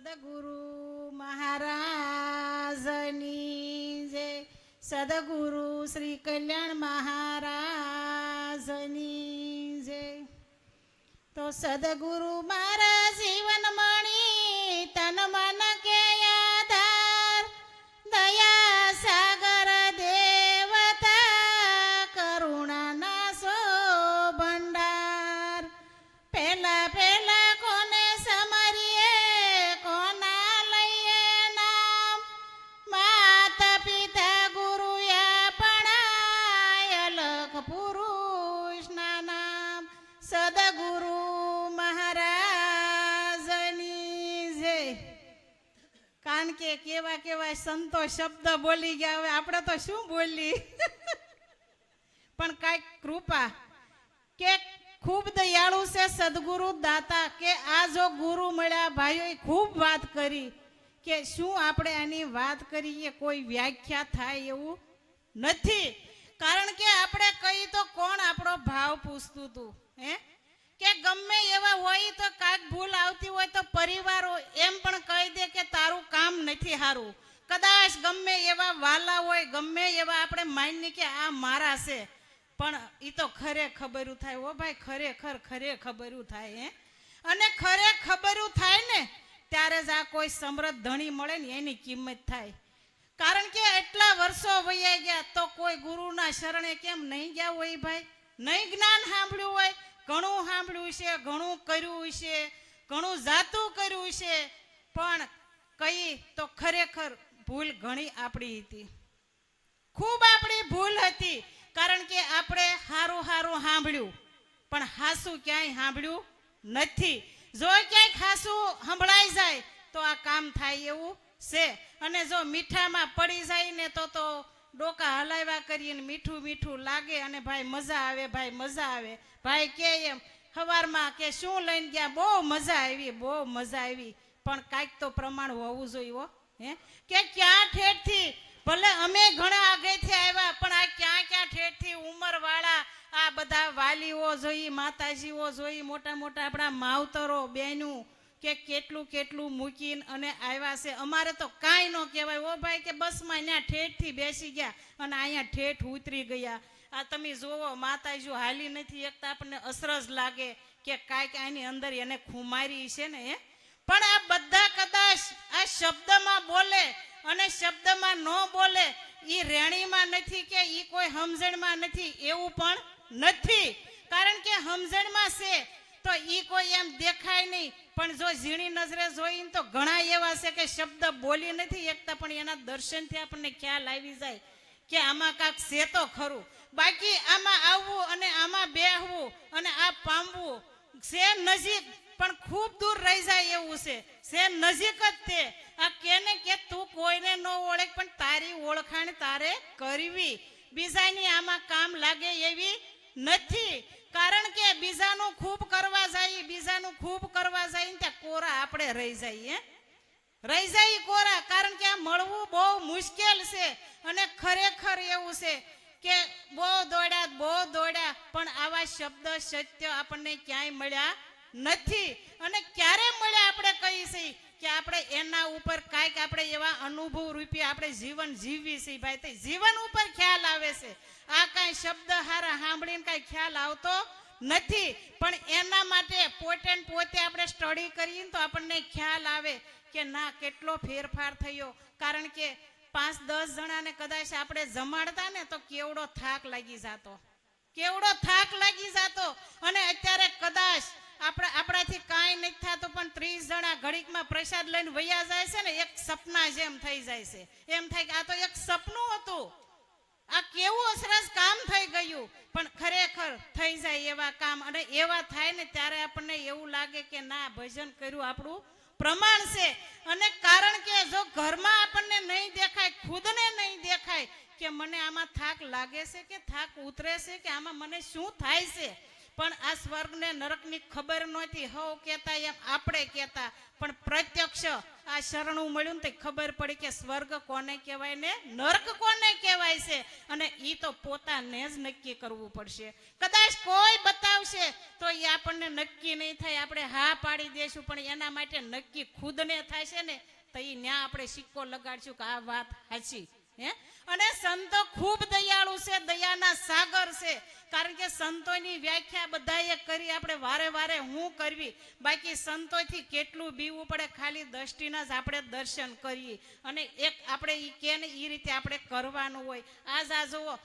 સદગુરુ મહારાજની જય સદગુરુ શ્રી કલ્યાણ મહારાજની જય તો સદગુરુ મારા જીવન મણી તન મન સંતો શબ્દ બોલી ગયા. હવે આપણે તો શું બોલી? પણ કાંઈક કૃપા. કે ખૂબ દયાળુ છે સદગુરુ દાતા કે આ જો ગુરુ મળ્યા ભાઈઓએ ખૂબ વાત કરી કે શું આપણે આની વાત કરીએ? કોઈ વ્યાખ્યા થાય એવું નથી. કારણ કે આપણે કહી તો કોણ આપણો ભાવ પૂછતું હતું હે? કે ગમે એવા હોય તો કાંઈક ભૂલ આવતી હોય તો પરિવારો એમ પણ કહી દે કે તારું કામ નથી સારું કદાચ ગમે એવા વાલા હોય, ગમે એવા આપણે માનીએ કે આ મારા છે, પણ એ તો ખરે ખબરું થાય. ઓ ભાઈ, ખરેખર, ખરે ખબરું થાય, હે? અને ખરે ખબરું થાય ને, ત્યારે જ આ કોઈ સમૃદ્ધ ધણી મળે ને, એની કિંમત થાય. કારણ કે એટલા વર્ષો વૈયા ગયા, તો કોઈ ગુરુના શરણે કેમ નહીં ગયા હોય ભાઈ? નહીં જ્ઞાન સાંભળ્યું હોય, ઘણું સાંભળ્યું છે, ઘણું કર્યું છે, ઘણું જાતું કર્યું છે, પણ કઈ તો ખરેખર ભૂલ ઘણી આપણી હતી. ખૂબ આપણી ભૂલ હતી, કારણ કે આપણે હારું હારું સાંભળ્યું, પણ હાસું ક્યાંય સાંભળ્યું નથી. જો ક્યાંક હાસું સંભળાઈ જાય, તો આ કામ થાય એવું છે. અને જો મીઠામાં પડી જાય ને તો તો ડોકા હલાવ્યા કરીને મીઠું મીઠું લાગે અને ભાઈ મજા આવે, ભાઈ મજા આવે. ભાઈ કે એમ સવારમાં કે શું લઈને ગયા? બહુ મજા આવી, બહુ મજા આવી. પણ કાંઈક તો પ્રમાણ હોવું જોઈએ હો? કે ક્યાં ઠેઠથી ભલે અમે ઘણા આગેથી આવ્યા, પણ આ ક્યાં ક્યાં ઠેઠથી ઉંમરવાળા, આ બધા વાલીઓ જોઈ, માતાજીઓ જોઈ, મોટા મોટા આપણા માવતરો બેનું કે કેટલું કેટલું મૂકીને અને આવ્યા છે. અમારે તો કાંઈ ન કહેવાય. ઓ ભાઈ, કે બસમાં અહીંયા ઠેઠથી બેસી ગયા અને અહીંયા ઠેઠ ઉતરી ગયા. આ તમે જોવો માતાજી હાલી નથી એકતા આપણને અસરજ લાગે કે કાંઈક આની અંદર એને ખુમારી છે ને, હે? પણ આ બધા કદાચ આ શબ્દમાં બોલે અને શબ્દમાં ન બોલે એ રેણીમાં નથી કે એ કોઈ સમજણમાં નથી, એવું પણ નથી. કારણ કે સમજણમાં છે, તો એ કોઈ એમ દેખાય નહીં. પણ જો ઝીણી નજરે જોઈને તો ઘણા એવા છે કે શબ્દ બોલી નથી એકતા, પણ એના દર્શનથી આપણને ખ્યાલ આવી જાય કે આમાં કાંક છે તો ખરું. બાકી આમાં આવવું અને આમાં બેહવું અને આ પામવું છે નજીક પણ ખૂબ દૂર રહી જાય એવું છે. છે નજીક જ તે. આ કેને કે તું કોઈને ન ઓળખ પણ તારી ઓળખાણ તારે કરવી. બીજાની આમાં કામ લાગે એવી નથી. કારણ કે બીજાનું ખૂબ કરવા જાય, બીજાનું ખૂબ કરવા જાય ત્યાં કોરા આપણે રહી જઈએ. રહી જાય કોરા. કારણ કે આ મળવું બહુ મુશ્કેલ છે. અને ખરેખર એવું છે કે બહુ દોડ્યા બહુ દોડ્યા, પણ આવા શબ્દ, સત્ય આપણને ક્યાંય મળ્યા નથી. અને ક્યારે મળે આપણે કહી છીએ કે આપણે એના ઉપર કાંઈક આપણે એવા અનુભવ રૂપી આપણે જીવન જીવવી છીએ ભાઈ. તે જીવન ઉપર ખ્યાલ આવે છે. આ કાંઈ શબ્દ હારા સાંભળીને કાંઈ ખ્યાલ આવતો નથી. પણ એના માટે પોતે પોતે આપણે સ્ટડી કરીને તો આપણને ખ્યાલ આવે કે ના, કેટલો ફેરફાર થયો. કારણ કે પાંચ, દસ જણાને કદાચ આપણે જમાડતા ને તો કેવડો થાક લાગી જતો. કેવડો થાક લાગી જાતો. ઘડીકમાં પ્રસાદ લઈને વૈયા જાય છે ને, એક સપના જેમ થઈ જાય છે. એમ થાય કે આ તો એક સપનું હતું. આ કેવું સરસ કામ થઈ ગયું. પણ ખરેખર થઈ જાય એવા કામ. અને એવા થાય ને ત્યારે આપણને એવું લાગે કે ના, ભજન કર્યું આપણું પ્રમાણ છે. અને કારણ કે જો ઘરમાં આપણને નહીં દેખાય, ખુદને નહીં દેખાય, કે મને આમાં થાક લાગે છે કે થાક ઉતરે છે કે આમાં મને શું થાય છે? પણ આ સ્વર્ગ ને નરકની ખબર નહોતી. હવ કેતા એમ, આપણે કેતા પણ પ્રત્યક્ષ આ શરણું મળ્યું ને ખબર પડી કે સ્વર્ગ કોને કહેવાય ને નરક કોને કહેવાય છે. અને એ તો પોતાને જ નક્કી કરવું પડશે. કદાચ કોઈ બતાવશે તો એ આપણને નક્કી નહીં થાય. આપણે હા પાડી દેશું, પણ એના માટે નક્કી ખુદને થાય છે ને તો ઈ ન્યા આપણે સિક્કો લગાડશું કે આ વાત સાચી. હે? અને સંતો ખૂબ દયાળુ છે, દયાના સાગર છે. કારણ કે સંતોની વ્યાખ્યા બધાએ કરી, આપણે વારે વારે હું કરવી. બાકી સંતોથી કેટલું બીવું પડે, ખાલી દ્રષ્ટિના જ આપણે દર્શન કરીએ. અને એક આપણે એ કે ને એ રીતે આપણે કરવાનું હોય. આજ આ જુઓ,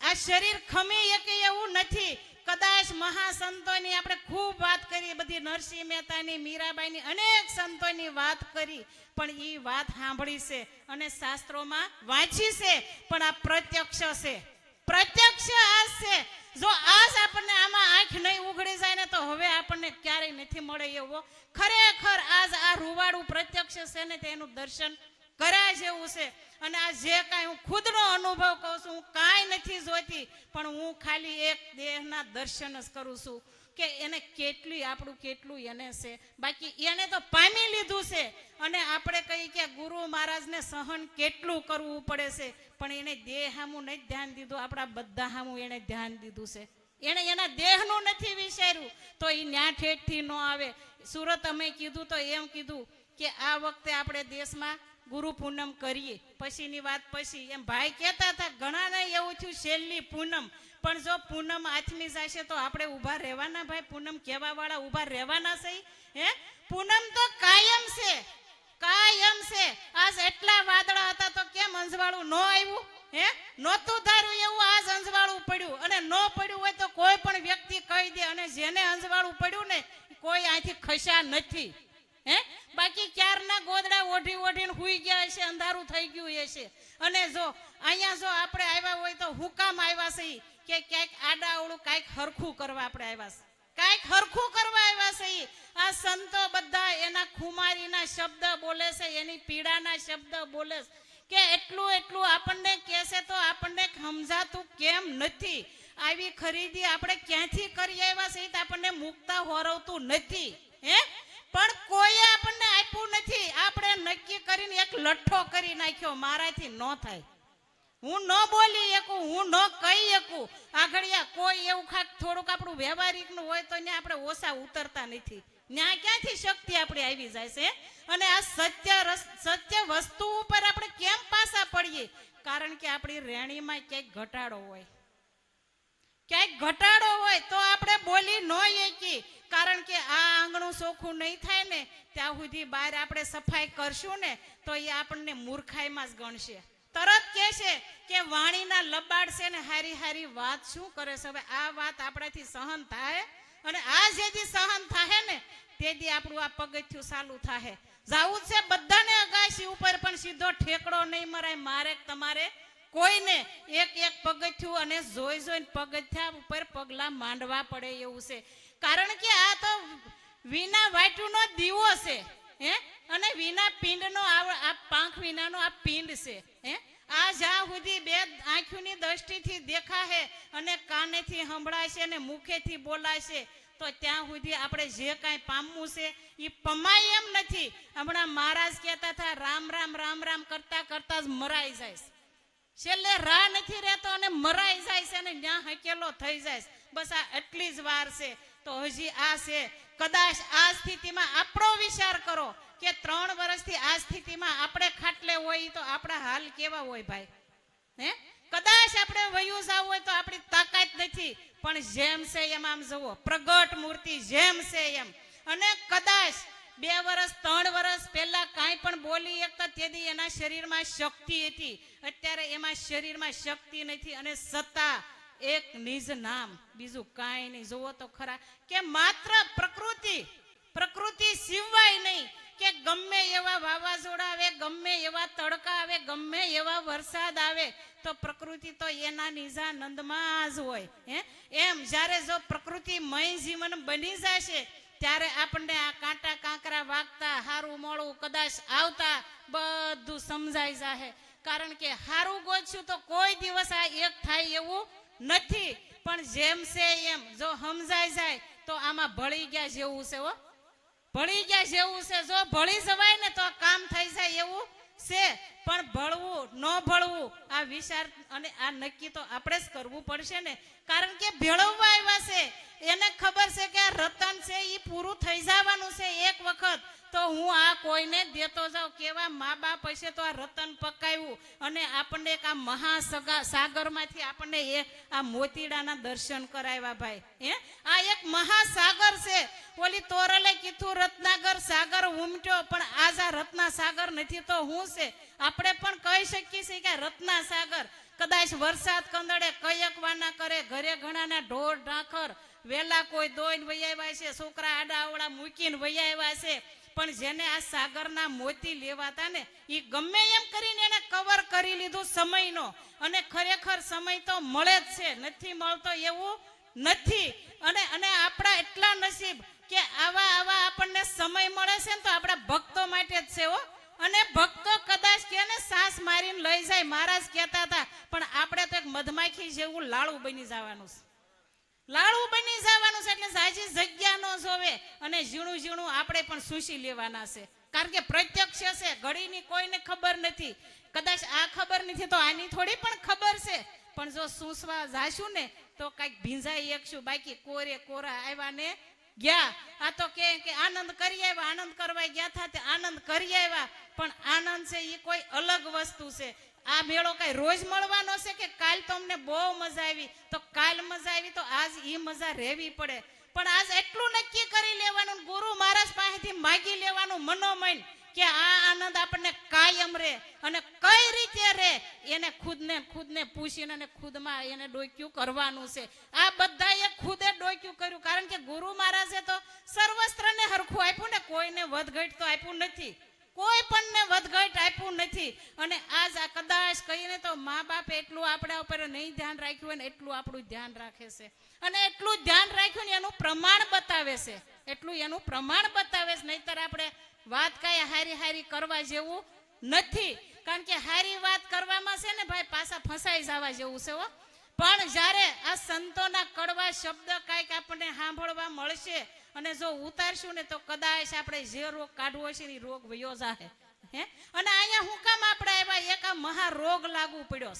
આ શરીર ખમી એક એવું નથી. કદાચ મહાસંતોની આપણે ખૂબ વાત કરી બધી નરસિંહ મહેતાની, મીરાબાઈની અનેક સંતોની વાત કરી, પણ એ વાત સાંભળી છે અને શાસ્ત્રોમાં વાંચી છે, પણ આ પ્રત્યક્ષ છે. પ્રત્યક્ષ આ છે. જો આજ આપણને આમાં આંખ નહીં ઉઘડી જાય ને તો હવે આપણને ક્યારેય નથી મળે એવો. ખરેખર આજ આ રૂવાડું પ્રત્યક્ષ છે ને તેનું દર્શન કર્યા જેવું છે. અને આ જે કાંઈ હું ખુદનો અનુભવ કહું છું, હું કાંઈ નથી જોતી પણ હું ખાલી એક દેહના દર્શન જ કરું છું કે એને કેટલી, આપણું કેટલું એને છે. બાકી એને તો પામી લીધું છે. અને આપણે કહી કે ગુરુ મહારાજને સહન કેટલું કરવું પડે છે, પણ એને દેહ હામું નહીં ધ્યાન દીધું. આપણા બધા સામું એને ધ્યાન દીધું છે. એને એના દેહનું નથી વિચાર્યું. તો એ ન્યા ઠેઠથી ન આવે. સુરત અમે કીધું તો એમ કીધું કે આ વખતે આપણે દેશમાં ગુરુ પૂનમ કરીએ. પછીની વાત પછી. એમ ભાઈ કહેતા હતા ઘણાને એવું થયું છેલ્લી પૂનમ. પણ જો પૂનમ આથમી જશે તો આપણે ઊભા રહેવાના ભાઈ. પૂનમ કહેવા વાળા ઊભા રહેવાના છે હે? પૂનમ તો કાયમ છે. કાયમ છે. આજ એટલા વાદળા હતા તો કેમ અંજવાળું ન આવ્યું? હે? નહોતું ધાર્યું એવું આજ અંજવાળું પડ્યું. અને ન પડ્યું હોય તો કોઈ પણ વ્યક્તિ કહી દે. અને જેને અંજવાળું પડ્યું ને, કોઈ અહીંથી ખસ્યા નથી. હે? બાકી ક્યારના ગોદડા ઓઢી ઓઢીને હુઈ ગયા હશે, અંધારું થઈ ગયું હશે? અને જો અહીંયા જો આપણે આવ્યા હોય તો હું આવ્યા છે કે ક્યાંક આડા કાંઈક હરખું કરવા આપણે આવ્યા છે. કાંઈક હરખું કરવા આવ્યા છે આ સંતો બધા એના ખુમારીના શબ્દ બોલે છે, એની પીડાના શબ્દ બોલે છે. કે એટલું એટલું આપણને કહેશે તો આપણને સમજાતું કેમ નથી? આવી ખરીદી આપણે ક્યાંથી કરી આવ્યા છે આપણને મુકતા હોરવતું નથી, હે? પણ કોઈએ આપણને આપ્યું નથી. આપણે નક્કી કરીને એક લઠ્ઠો કરી નાખ્યો. મારાથી ન થાય. હું ન બોલી શકું, હું ન કહી શકું. આગળિયા કોઈ એવું ખાક થોડુંક આપણું વ્યવહારિકનું હોય તો ને આપણે ઓછા ઉતરતા નથી. ન્યા ક્યાંથી શક્તિ આપણી આવી જાય છે? અને આ સત્ય સત્ય વસ્તુ ઉપર આપણે કેમ પાસા પડીએ? કારણ કે આપણી રેણીમાં ક્યાંક ઘટાડો હોય. ક્યાંક ઘટાડો હોય તો આપણે બોલી ન એકી. કારણ કે આ આંગણું ચોખ્ખું નહીં થાય ને, ત્યાં સુધી બહાર આપણે સફાઈ કરશું ને, તો એ આપણને મૂર્ખાઈમાં જ ગણશે. તરત કહેશે કે વાણીના લબાડ છે ને, હારી હારી વાત શું કરે છે? હવે આ વાત આપણાથી સહન થાય અને આ જેથી સહન થાય ને તેથી આપણું આ પગથિયું ચાલુ થાય જાવું છે બધાને અગાશી ઉપર, પણ સીધો ઠેકડો નહીં મરાય. મારે તમારે કોઈને એક એક પગથિયું અને જોઈ જોઈને પગથિયા ઉપર પગલા માંડવા પડે એવું છે. કારણ કે આ તો વિના વાટુનો દીવો છે, હે? અને વિના પિંડનો આ પાંખ વિનાનો આ પિંડ છે, હે? આ જ્યાં સુધી બે આંખોની દ્રષ્ટિથી દેખાશે અને કાનેથી સંભળાશે અને મુખેથી બોલાશે, તો ત્યાં સુધી આપણે જે કાંઈ પામવું છે એ પમાય એમ નથી. હમણાં મહારાજ કહેતા હતા, રામ રામ રામ રામ કરતા કરતા જ મરાઈ જાય. છેલ્લે રાહ નથી રહેતો અને મરાઈ જાય છે અને ન્યા હકેલો થઈ જાય બસ આ એટલી જ વાર છે. તો હજી આ છે. કદાચ આ સ્થિતિમાં આપણો વિચાર કરો કે ત્રણ વર્ષથી આ સ્થિતિમાં આપણે ખાટલે હોય તો આપણા હાલ કેવા હોય ભાઈ? હે? કદાચ આપણે વયું જાવ હોય તો આપણી તાકાત નથી. પણ જેમ છે એમ આમ જુઓ. પ્રગટ મૂર્તિ જેમ છે એમ. અને કદાચ બે વર્ષ ત્રણ વર્ષ પહેલા કાંઈ પણ બોલી એકતા તેથી એના શરીરમાં શક્તિ હતી. અત્યારે એમાં શરીરમાં શક્તિ નથી અને સત્તા એક નિજ નામ. બીજું કાંઈ નહીં. જુઓ તો ખરા કે માત્ર પ્રકૃતિ પ્રકૃતિ સિવાય નહીં કે ગમે એવા વાવાઝોડા આવે, ગમે એવા તડકા આવે, ગમે એવા વરસાદ આવે, તો પ્રકૃતિ તો એના નિજાનંદમાં જ હોય, હે? એમ જ્યારે જો પ્રકૃતિમય જીવન બની જશે ત્યારે આપણને આ કાંટા કાંકરા વાગતા, હારું મોળું કદાચ આવતા, બધું સમજાઈ જાહે. કારણ કે હારું ગોચ્યું તો કોઈ દિવસ આ એક થાય એવું નથી. પણ જેમ છે એમ, જો સમજાઈ જાય તો આમાં ભળી ગયા જેવું છે હો. ભળી ગયા જેવું છે. જો ભળી જવાય ને તો કામ થઈ જાય એવું છે. પણ ભળવું, ન ભળવું, આ વિચાર અને આ નક્કી તો આપણે જ કરવું પડશે ને. કારણ કે ભેળવવા આવ્યા છે. એને ખબર છે કે રતન છે એ પૂરું થઈ જવાનું છે એક વખત. તો હું આ કોઈને દેતો જાઉં. કેવા મા બાપ હશે તો આ રતન પકાવ્યું. અને આપણને એક આ મહાસગા સાગરમાંથી આપણને એ આ મોતીડાના દર્શન કરાવ્યા ભાઈ. હે? આ એક મહાસાગર છે. ઓલી તોરલે કીધું, રત્નાગર સાગર ઉમટ્યો, પણ આજ આ રત્ના સાગર નથી તો હું છે? આપણે પણ કહી શકીએ છીએ કે રત્ના સાગર કદાચ વરસાદ કંદડે કયકવાના કરે, ઘરે ઘણાના ઢોર, ઢાંખર વેલા કોઈ દોઈને વૈયાવ્યા છે, છોકરા આડા અવળા મૂકીને વૈયાવ્યા છે, પણ જેને આ સાગરના મોતી લેવાતા ને એ ગમે એમ કરીને એને કવર કરી લીધું સમયનો. અને ખરેખર સમય તો મળે જ છે, નથી મળતો એવું નથી. અને અને આપણા એટલા નસીબ કે આવા આવા આપણને સમય મળે છે ને તો આપણા ભક્તો માટે જ છે હો. અને ભક્તો કદાચ કે ને સાસ મારીને લઈ જાય, મહારાજ કહેતા હતા, પણ આપણે તો એક મધમાખી જેવું લાડુ બની જવાનું છે. લાડુ બની જવાનું છે એટલે સાચી જગ્યા ન જોવે. અને ઝીણું ઝીણું આપણે પણ સૂસી લેવાના છે. કારણ કે પ્રત્યક્ષ છે, ઘડીની કોઈને ખબર નથી. કદાચ આ ખબર નથી તો આની થોડી પણ ખબર છે. પણ જો સૂસવા જાશું ને, તો કંઈક ભીંજાઈ એકશું બાકી કોરે કોરા આવ્યા ને ગયા. આ તો કે આનંદ કરી આવ્યા, આનંદ કરવા ગયા થા તે આનંદ કરી આવ્યા. પણ આનંદ છે એ કોઈ અલગ વસ્તુ છે. આ મેળો કઈ રોજ મળવાનો છે કે કાલ તમને બહુ મજા આવી? તો કાલ મજા આવી, તો આજ એ મજા રહેવી પડે. પણ આજ એટલું નક્કી કરી લેવાનું ગુરુ મહારાજ પાસેથી માગી લેવાનું મનોમન કે આ આનંદ આપણને કાયમ રહે અને કઈ રીતે રહે? એને ખુદને ખુદને પૂછીને અને ખુદમાં એને ડોક્યું કરવાનું છે. આ બધાએ ખુદે ડોક્યું કર્યું. કારણ કે ગુરુ મહારાજે તો સર્વસ્ત્રને હરખું આપ્યું ને કોઈને વધઘટ તો આપ્યું નથી. કોઈ પણ ને વધઘટ આપ્યું નથી. અને આજ આ કદાચ કહીને તો મા બાપે એટલું આપણા ઉપર નહીં ધ્યાન રાખ્યું હોય ને એટલું આપણું ધ્યાન રાખે છે. અને એટલું ધ્યાન રાખ્યું ને એનું પ્રમાણ બતાવે છે. એટલું એનું પ્રમાણ બતાવે છે. નહીતર આપણે વાત કાંઈ હારી હારી કરવા જેવું નથી. કારણ કે હારી વાત કરવામાં છે ને ભાઈ પાછા ફસાઈ જવા જેવું છે હો. પણ જ્યારે આ સંતોના કડવા શબ્દ કાંઈક આપણને સાંભળવા મળશે અને જો ઉતારશું ને તો કદાચ આપણે જે રોગ કાઢવો છે એ રોગ વયો જાહે. હે? અને અહીંયા હું કામ આપણે આવ્યા? એક આ મહા રોગ લાગુ પડ્યો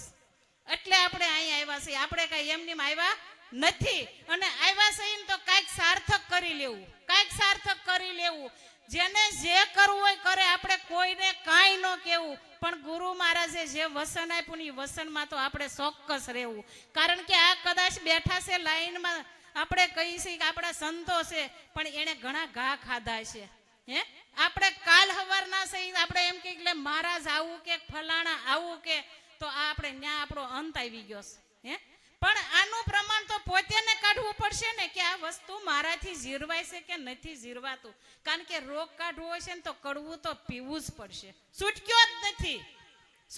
એટલે આપણે અહીંયા આવ્યા છીએ. આપણે કઈ એમની આવ્યા નથી. અને આવ્યા છીએ તો કાંઈક સાર્થક કરી લેવું. કાંઈક સાર્થક કરી લેવું. જેને જે કરવું હોય કરે. આપણે કોઈને કાંઈ ન કહેવું. પણ ગુરુ મહારાજે જે વસન આપ્યું એ વસનમાં તો આપણે ચોક્કસ રહેવું. કારણ કે આ કદાચ બેઠા છે લાઈનમાં આપણે કહી છે કે આપણા સંતો છે, પણ એણે ઘણા ઘા ખાધા છે. હે? આપણે કાલ હવારના છે આપણે એમ એટલે મહારાજ આવું કે, ફલાણા આવું કે, તો આ આપણે ન્યા આપણો અંત આવી ગયો છે. હે? પણ આનું પ્રમાણ તો પોતે ને કાઢવું પડશે ને કે આ વસ્તુ મારાથી જીરવાય છે કે નથી જીરવાતું કારણ કે રોગ કાઢવો છે ને તો કડવું તો પીવું જ પડશે. છૂટક્યો જ નથી.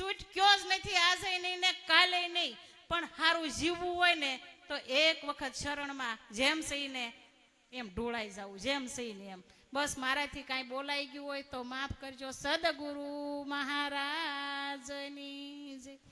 છૂટક્યો જ નથી. આજે નહીં ને કાલે નહીં. પણ સારું જીવવું હોય ને તો એક વખત શરણમાં જેમ સહીને એમ ઢોળાઈ જવું જેમ સહીને એમ. બસ મારાથી કાંઈ બોલાઈ ગયું હોય તો માફ કરજો, સદગુરુ મહારાજની જય